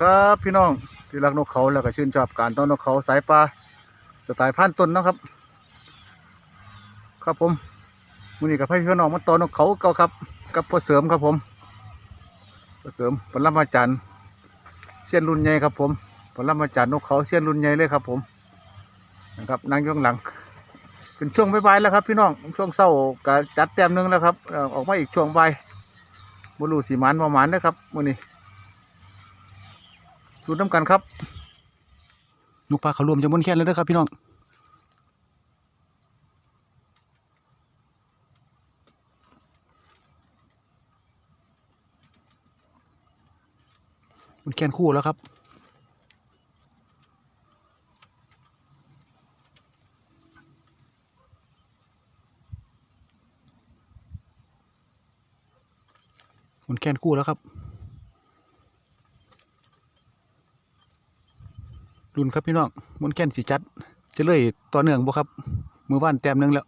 ครับพี่น้องที่รักนกเขาแล้วก็ชื่นชอบการต้อนนกเขาสายปลาสไตล์พันต้นนะครับ ครับผมมือนี้กับพี่พี่น้องมาต้อนนกเขาเก่าครับกับพ่อเสริมครับผมพ่อเสริมปรมาจารย์เสี้ยนรุ่นใหญ่ครับผมปรมาจารย์นกเขาเสี้ยนรุ่นใหญ่เลยครับผมนะครับนั่งอยู่ข้างหลัง เป็นช่วงใบแล้วครับ พี่น้องช่วงเช้าก็จัดแต้มหนึงแล้วครับออกมาอีกช่วงใบบรูสีมันประมาณนะครับมือนี้ สูดน้ำกันครับนกปลาเขารวมจะมุนแค่นเลยนะครับพี่น้องมุนแค่นคู่แล้วครับมุนแค่นคู่แล้วครับ รุ่นครับพี่น้องมุนแค้นสีจัด จะเลยต่อเนื่องบ่ครับ มือบ้านแต้มหนึงแล้ว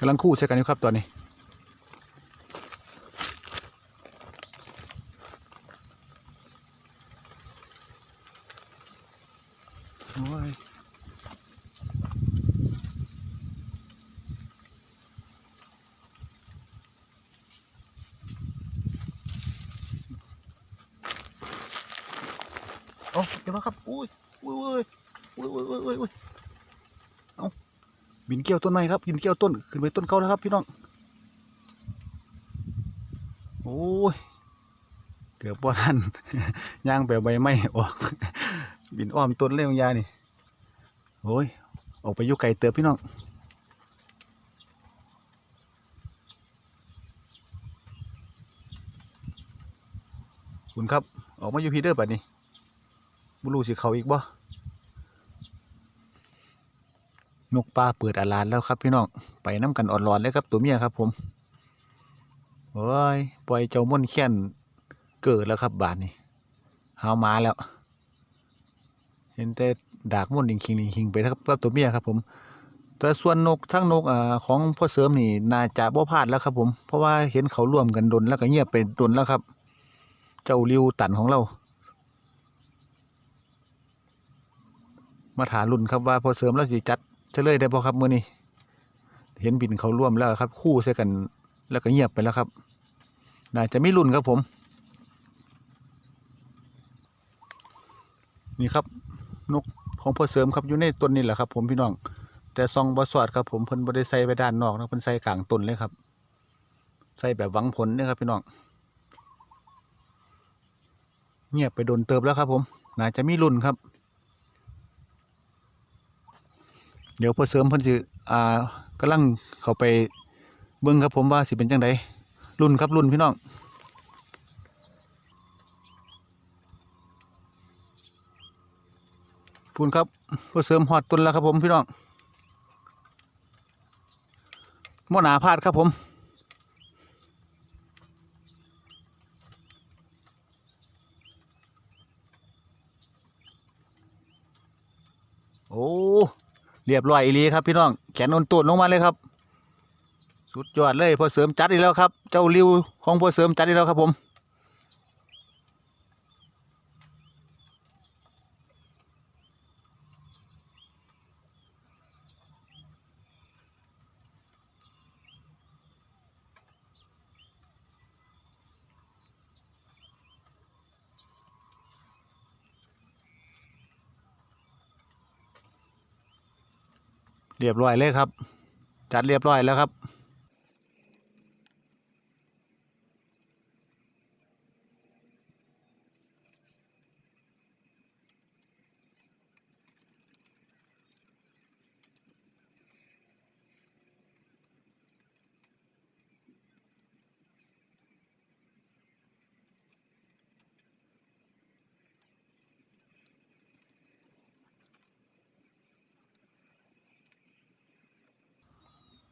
กำลังคู่ใช้กันอยู่ครับตอนนี้ อาเดี๋ยวมาครับอุ้ยอุ้ยอุ้ยอุ้ยอุ้ยอุ้ยอุ้ยเอาบินเกี่ยวต้นไม้ครับบินเกี่ยวต้นขึ้นไปต้นเขาแล้วครับพี่น้องโอ้ยเกือบบ่ทันย่างแบบใบไม้ออกบินอ้อมต้นเลยงยานี่โอ้ยออกไปยู่ไกลเติบพี่น้องคุณครับ ออกมาอยู่พีเดอร์ปัดนี้ บุรูสิเขาอีกบ่นกปลาเปิดอาลานแล้วครับพี่น้อง ไปน้ำกันอ่อนร้อนเลยครับตัวเมียครับผมโอ้ยปล่อยเจ้าม่อนแค้นเกิดแล้วครับบานนี้เฮามาแล้ว เห็นแต่ดากม่นดิงคิงดิงคิงไปนะครับตัวเมียครับผม แต่ส่วนนกทั้งนกอ่าของพ่อเสริมนี่น่าจะบ่พลาดแล้วครับผม เพราะว่าเห็นเขาร่วมกันดนแล้วก็เงียบไปดนแล้วครับ เจ้าริวตันของเรา มาถารุ่นครับว่าพอเสริมแล้วสิจัดเฉลยได้บ่ครับมื้อนี้ เห็นบินเขาร่วมแล้วครับ คู่ใส่กันแล้วก็เงียบไปแล้วครับน่าจะไม่รุ่นครับผม นี่ครับนกของพ่อเสริมครับอยู่ในต้นนี่แหละครับ ผมพี่น้อง แต่ซองบอสอดครับผมเพิ่นบ่ได้ใส่ไปด้านนอกนะเพิ่นใส่กลางต้นเลยครับ ใส่แบบหวังผลนี่ครับพี่น้องเงียบไปโดนเติบแล้วครับผมน่าจะมีรุ่นครับ เดี๋ยวพ่อเสริมเพิ่นสิอ่ากำลังเข้าไปเบิ่งครับผมว่าสิเป็นจังไดรุ่นครับรุ่นพี่น้องพูนครับเพื่อเสริมหอดต้นแล้วครับผมพี่น้องมอหนาพาดครับผม โอ้ เรียบร้อยอีหลีครับพี่น้องแขนอนตูดลงมาเลยครับ สุดยอดเลยพอเสริมจัดอีกแล้วครับ เจ้าริวของพอเสริมจัดอีกแล้วครับผม เรียบร้อยเลยครับ จัดเรียบร้อยแล้วครับ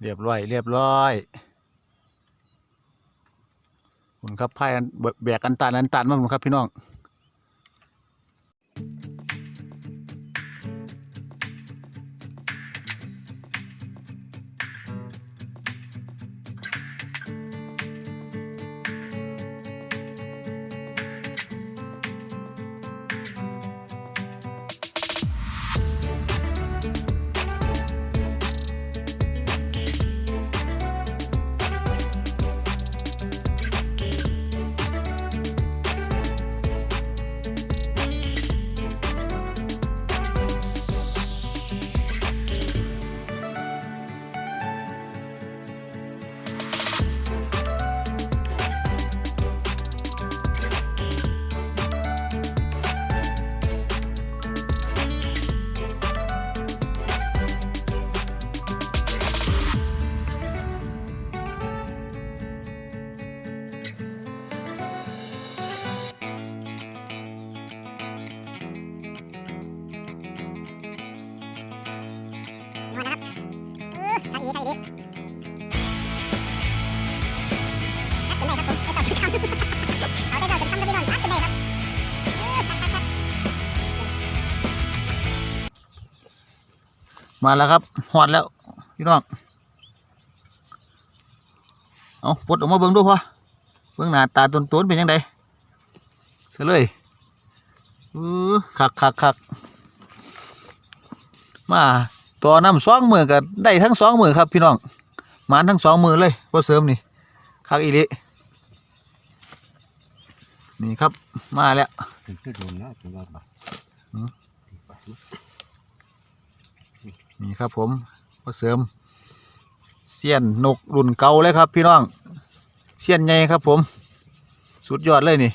เรียบร้อย เรียบร้อยคุณครับไพ่แบกอันตานอันตานมาหมดครับพี่น้อง มาแล้วครับเออทางนี้ทางนี้ครับขึ้นได้ครับผมไม่ต้องขึ้นคำเอาได้เราจะทำจะไม่นอนครับขึ้นได้ครับเออครับครับครับมาแล้วครับหอดแล้วพี่น้องเอาปลดออกมาเบิ่งดูพอเบิ่งหน้าตาตนตนเป็นยังไงเสยเลยอือคักคักคักมา ต่อน้ำสองมือก็ได้ทั้งสองมือครับพี่น้องหมานทั้งสองมือเลยพอเสริมนี่คักอีลินี่ครับมาแล้วนี่ครับผมพอเสริมเสี้ยนนกรุ่นเก่าเลยครับ พี่น้องเสี้ยนใหญ่ครับผม สุดยอดเลยนี่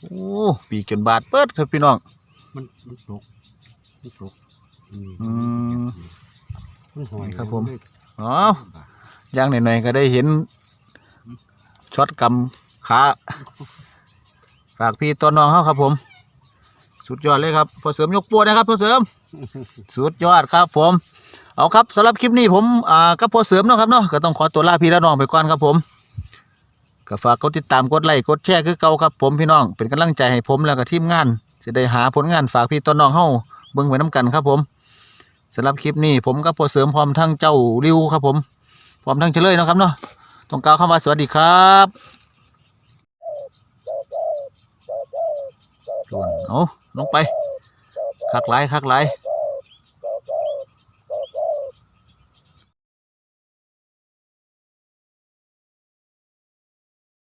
โอ้ปีกจนบาดเปิดครับพี่น้อง มันมันตกมันตกอืม มันหอยครับผมเลยอ๋ออย่างหน่อยๆก็ได้เห็นช็อตกำขาฝากพี่ตัวน้องเขาครับผม สุดยอดเลยครับพอเสริมยกปวดนะครับพอเสริม สุดยอดครับผม เอาครับสำหรับคลิปนี้ผมอ่าก็พอเสริมเนาะครับเนาะก็ต้องขอตัวลาพี่และน้องไปก่อนครับผม ก็ฝากกดติดตามกดไลค์กดแชร์คือเก่าครับผมพี่น้องเป็นกำลังใจให้ผมแล้วก็ทีมงานจะได้หาผลงานฝากพี่ต้นน้องเฮาเบิ่งไว้น้กันครับผมสำหรับคลิปนี้ผมก็พอเสริมพร้อมทั้งเจ้าริวครับผมพร้อมทั้งเฉลยนะครับเนาะต้องกล่าวคำว่าสวัสดีครับส่วนเอาลงไปคักหลายคักหล